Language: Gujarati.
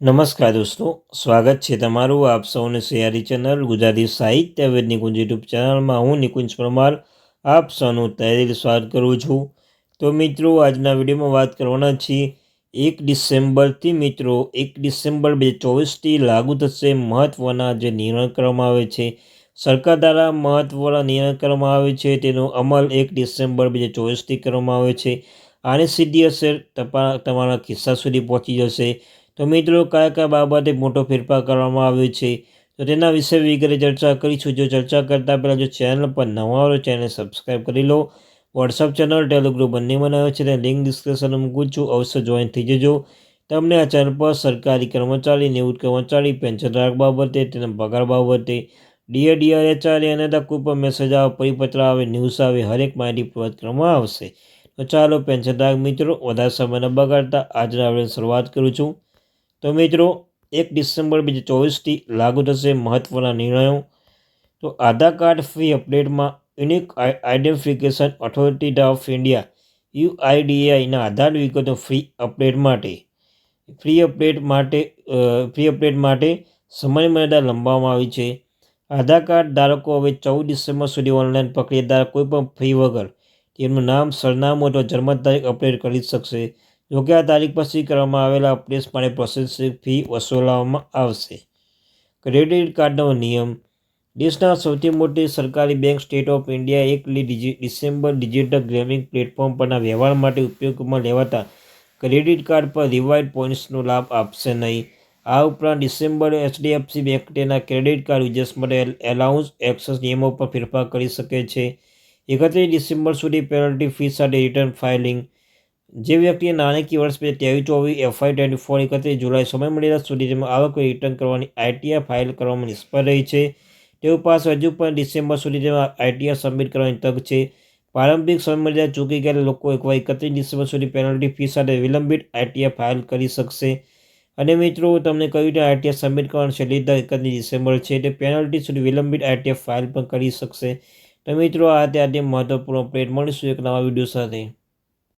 નમસ્કાર દોસ્તો, સ્વાગત છે તમારું આપ સૌને સિયારી ચેનલ ગુજરાતી સાહિત્ય વેદ નિકુંજ યુટ્યુબ ચેનલમાં. હું નિકુંજ પરમાર, આપ સૌનું તહેદીલ સ્વાગત કરું છું. તો મિત્રો, આજના વિડીયોમાં વાત કરવાના છીએ, એક ડિસેમ્બરથી મિત્રો, એક ડિસેમ્બર બે ચોવીસથી લાગુ થશે મહત્ત્વના જે નિર્ણય કરવામાં આવે છે. સરકાર દ્વારા મહત્ત્વના નિર્ણય કરવામાં આવે છે, તેનો અમલ એક ડિસેમ્બર બે ચોવીસથી કરવામાં આવે છે. આની સીધી અસર તમારા ખિસ્સા સુધી પહોંચી જશે. તો મિત્રો, કયા કયા બાબતે મોટો ફેરફાર કરવામાં આવ્યો છે? તો તેના વિશે વિગતે ચર્ચા કરીશું. જો ચર્ચા કરતાં પહેલાં જો ચેનલ પર નવા હોય ચેનલ સબસ્ક્રાઈબ કરી લો. વોટ્સઅપ ચેનલ ટેલિગ્રુપ બંને બનાવ્યો છે, તેને લિંક ડિસ્ક્રિપ્શનમાં મૂકું છું. અવશ્ય જોઈન થઈ જજો. તમને આ ચેનલ પર સરકારી કર્મચારી, નિવૃત્ત કર્મચારી, પેન્શન ધારક બાબતે, તેના પગાર બાબતે ડીએ ડીઆરએચઆરએ અને કોઈ પણ મેસેજ આવે, પરિપત્ર આવે ન્યૂઝ આવે, હરેક માહિતી પ્રોવાઈડ કરવામાં આવશે. તો ચાલો, પેન્શન ધારક મિત્રો, વધારે સમય ન બગાડતા આજના આપણે શરૂઆત કરું છું. તો મિત્રો, એક ડિસેમ્બર બે હજાર ચોવીસથી લાગુ થશે મહત્ત્વના નિર્ણયો. તો Aadhaar card free અપડેટમાં unique identification authority of India, યુઆઈડીએઆઈના Aadhaar વિગતો ફ્રી અપડેટ માટે. ફ્રી અપડેટ માટે ફ્રી અપડેટ માટે સમય મર્યાદા લંબાવવામાં આવી છે. આધાર કાર્ડ ધારકો હવે ચૌદ ડિસેમ્બર સુધી ઓનલાઈન પ્રક્રિયા દ્વારા કોઈપણ ફી વગર તેમનું નામ, સરનામું અથવા જન્મ તારીખ અપડેટ કરી શકશે. જોકે આ તારીખ પછી કરવામાં આવેલા અપડેટ્સ માટે પ્રોસેસિંગ ફી વસૂલવામાં આવશે. ક્રેડિટ કાર્ડનો નિયમ. દેશના સૌથી મોટી સરકારી બેંક સ્ટેટ ઓફ ઇન્ડિયા એક ડિસેમ્બર ડિજિટલ ગેમિંગ પ્લેટફોર્મ પરના વ્યવહાર માટે ઉપયોગમાં લેવાતા ક્રેડિટ કાર્ડ પર રિવાઇડ પોઈન્ટ્સનો લાભ આપશે નહીં. આ ઉપરાંત ડિસેમ્બર એચડીએફસી બેંક તેના ક્રેડિટ કાર્ડ યુઝર્સ માટે એલાઉન્સ એક્સેસ નિયમો પર ફેરફાર કરી શકે છે. એકત્રીસ ડિસેમ્બર સુધી પેનલ્ટી ફી સાથે રિટર્ન ફાઇલિંગ જે વ્યક્તિએ નાણાકીય વર્ષ બે ત્રેવીસ, ચોવીસ એફઆઈ ટ્વેન્ટી ફોર એકત્રીસ જુલાઈ સમય મર્યાદા સુધી તેમાં આવક રિટર્ન કરવાની આઈટીઆર ફાઇલ કરવામાં નિષ્ફળ રહી છે. તેઓ પાસે હજુ પણ ડિસેમ્બર સુધી તેમાં આઈટીઆર સબમિટ કરવાની તક છે. પ્રારંભિક સમયમર્યાદા ચૂકી ગયેલા લોકો એકવાર એકત્રીસ ડિસેમ્બર સુધી પેનલ્ટી ફી સાથે વિલંબિત આઈટીઆર ફાઇલ કરી શકશે. અને મિત્રો તમને કહ્યું કે આઈટીઆર સબમિટ કરવાની છેલ્લી તારીખ એકત્રીસ ડિસેમ્બર છે તે પેનલ્ટી સુધી વિલંબિત આઈટીઆર ફાઇલ પણ કરી શકશે. તો મિત્રો, આ ત્યાં મહત્વપૂર્ણ અપડેટ મળીશું એક નવા વીડિયો સાથે.